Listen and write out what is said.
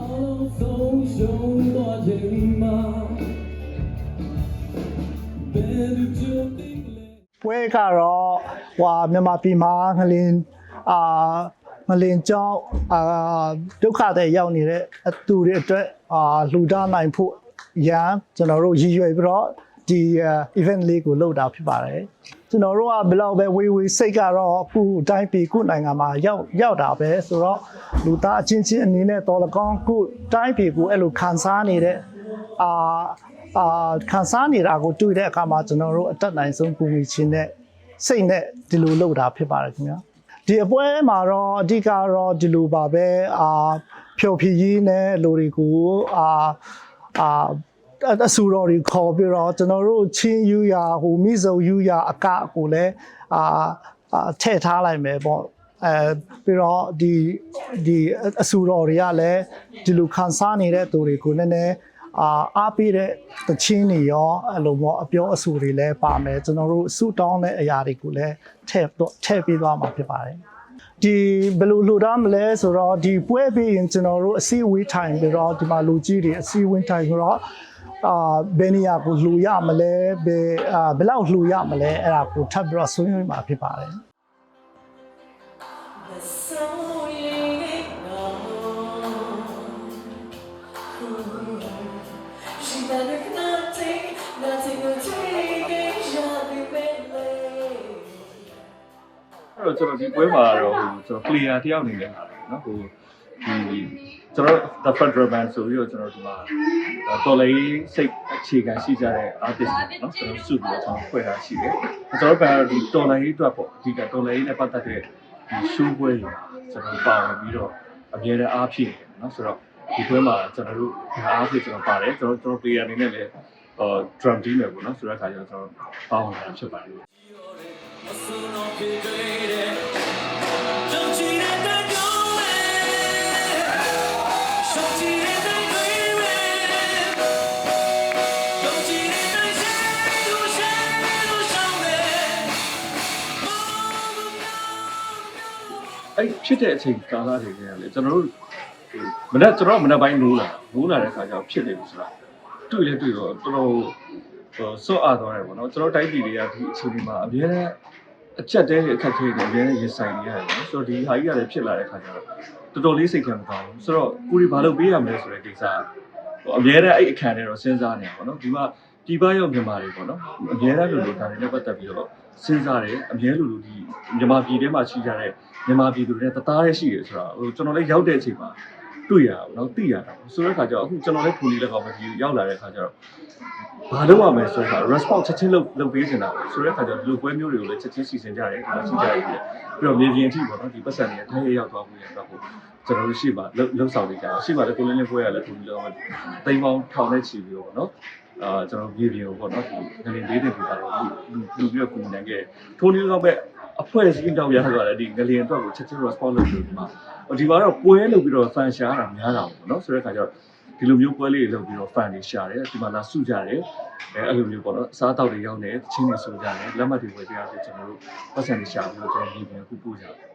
အောင်ဆုံးရှုံးသွားချိန်မှာဘယ်လိုကြုံသိလဲပွဲကတော့ဟွာမြန်မာပြည်မှာငလင်အာငလင်ကြောင်းအာဒုက္ခတွေရောက်နေတဲ့အသူတွေအတွက်အာလှူဒါန်းနိုင်ဖို့ရန်ကျွန်တော်တို့ရည်ရွယ်ပြီးတော့ ဒီ event လေးကိုလုပ်တာဖြစ်ပါတယ်ကျွန်တော်တို့ကဘယ်လောက်ပဲဝေးဝေးစိတ်ကတော့အခုအတိုင်းပြည်ခုနိုင်ငံမှာရောက်ရောက်တာပဲဆိုတော့လူသားအချင်းချင်းအနေနဲ့တော်လကောင်းခုတိုင်းပြည်ကိုအဲ့လိုခံစားနေတဲ့အာအာခံစားနေတာကိုတွေ့တဲ့အခါမှာကျွန်တော်တို့အတက်နိုင်ဆုံးပူမီချင်းနဲ့စိတ်နဲ့ဒီလိုလုပ်တာဖြစ်ပါတယ်ခင်ဗျာဒီအပွဲမှာတော့အဓိကတော့ဒီလိုပါပဲအာဖြော်ဖြည်ရေးနဲ့လူတွေကိုအာအာ အဆူတော်တွေခေါ်ပြီးတော့ကျွန်တော်တို့ချင်းယူရဟိုမိစုံယူရအကကိုလည်းအာအာထည့်ထားလိုက်မယ်ပေါ့အဲပြီးတော့ဒီဒီအဆူတော်တွေကလည်းဒီလိုခံစားနေတဲ့သူတွေကိုနည်းနည်းအာအားပေးတဲ့တချင်းတွေရောအဲ့လိုပေါ့အပြောအဆူတွေလည်းပါမယ်ကျွန်တော်တို့ဆူတောင်းတဲ့အရာတွေကိုလည်းထည့်တော့ထည့်ပေးသွားမှာဖြစ်ပါတယ်ဒီဘယ်လိုလှူဒါန်းမလဲဆိုတော့ဒီပွဲပြီးရင်ကျွန်တော်တို့အစည်းအဝေးထိုင်ပြီးတော့ဒီမှာလူကြီးတွေအစည်းအဝေးထိုင်ပြီးတော့ အာဘယ်နေရာကိုလှူရမလဲဘယ်အာဘယ်လောက်လှူရမလဲအဲ့ဒါကိုထပ်ပြီးတော့ဆွေးနွေးမှာဖြစ်ပါတယ် The soul in She better nothing, nothing will take it, shall be made အဲ့တော့ကျွန်တော်ဒီပွဲမှာတော့ဟိုကျွန်တော် player တယောက်အနေနဲ့ဟာတယ်နော်ဟိုဒီ ကျွန်တော် the federal band ဆိုပြီးတော့ကျွန်တော်ဒီမှာတော်လေးစိတ်အခြေခံရှိကြတဲ့ artist တွေနော်ကျွန်တော်စုပြီးတော့ကျွန်တော်ဖွဲ့ထားရှိတယ်ကျွန်တော်ဘန်ဒီတော်လေးအတွက်ပေါ့အဓိကတော်လေးနဲ့ပတ်သက်တဲ့ဒီ show ပွဲတွေကျွန်တော်ပါဝင်ပြီးတော့အမြဲတမ်းအားဖြည့်နေတယ်နော်ဆိုတော့ဒီပွဲမှာကျွန်တော်တို့အားဖြည့်ကျွန်တော်ပါတယ်ကျွန်တော်ကျွန်တော် player အနေနဲ့လည်းဟို drum team ပဲပေါ့နော်ဆိုတဲ့အခါကျတော့ကျွန်တော်ပါဝင်တာဖြစ်ပါတယ် အဲ့ဖြစ်တဲ့အချိန်ကာလတွေကလည်းကျွန်တော်တို့မနေ့ကျွန်တော်မနေ့ပိုင်းနိုးလာနိုးလာတဲ့ခါကျတော့ဖြစ်နေပြီဆိုတာတွေ့လဲတွေ့တော့တော်တော်ဟိုစော့အားသွားတယ်ပေါ့နော်ကျွန်တော်တိုင်းပြည်တွေကဒီအချိန်ဒီမှာအများနဲ့အချက်တဲတွေအခက်အခဲတွေအများနဲ့ရင်ဆိုင်နေရတယ်နော်ဆိုတော့ဒီဟာကြီးကလည်းဖြစ်လာတဲ့ခါကျတော့တော်တော်လေးစိတ်ခံမကောင်းဘူးဆိုတော့ကိုရီဘာလုပ်ပေးရမလဲဆိုတဲ့ကိစ္စဟိုအများနဲ့အဲ့အခန်းတွေတော့စဉ်းစားနေရပါတော့ဒီမှာဒီပရောက်မြန်မာတွေပေါ့နော်အများနဲ့လူလူဒါတွေနဲ့ပတ်သက်ပြီးတော့စဉ်းစားတယ်အများလူလူဒီမြန်မာပြည်ထဲမှာရှိကြတဲ့ မြန်မာပြည်သူတွေနဲ့တသားတည်းရှိတယ်ဆိုတာဟိုကျွန်တော်လည်းရောက်တဲ့အချိန်မှာတွေ့ရအောင်နော်သိရတာဆိုတဲ့ခါကျတော့အခုကျွန်တော်လည်းဖူလီလက်ကောင်ပဲဒီရောက်လာတဲ့ခါကျတော့ဘာလုပ်ရမလဲဆိုတော့ response ချက်ချင်းလုပ်လုပ်ပေးနေတာပေါ့ဆိုတဲ့ခါကျတော့လူပွဲမျိုးတွေကိုလည်းချက်ချင်းစီစဉ်ကြတယ်ဒီမှာရှိကြရတယ်ပြီးတော့မြေပြင်အထိပေါ့နော်ဒီပတ်စံတွေထိုင်းရရောက်သွားဖို့ရတော့ကျွန်တော်တို့ရှိပါလှုပ်ဆောင်နေကြတယ်ရှိပါလေကိုလင်းလင်းပွဲရလည်းဖူလီလက်ကောင်တိမ်ပေါင်းထောင်နဲ့ချီပြီးတော့ပေါ့နော်အာကျွန်တော်မြေပြင်ကိုပေါ့နော်ဒီငလင်လေးတွေကတော့လူလူပြီးတော့ကိုနိုင်ခဲ့ထိုးနေတော့ပဲ အဖွဲ့အစည်းတောက်ရသွားတယ်ဒီငလင်အတွက်ကိုချက်ချင်း response လုပ်ပြီးဒီမှာဒီမှာတော့ပွဲလုပ်ပြီးတော့ fan ရှာတာများတာပေါ့နော်ဆိုတဲ့ခါကျတော့ဒီလိုမျိုးပွဲလေးတွေလုပ်ပြီးတော့ fan တွေရှာတယ်ဒီမှာလာစုကြတယ်အဲအဲ့လိုမျိုးပေါ့နော်အစားအသောက်တွေရောက်နေချင်းတွေဆိုကြတယ်လက်မှတ်တွေဝယ်ကြရတယ်ကျွန်တော်တို့ပတ်စံတွေရှာပြီးတော့ကျွန်တော်မြေပြင်ခုပို့ကြတယ်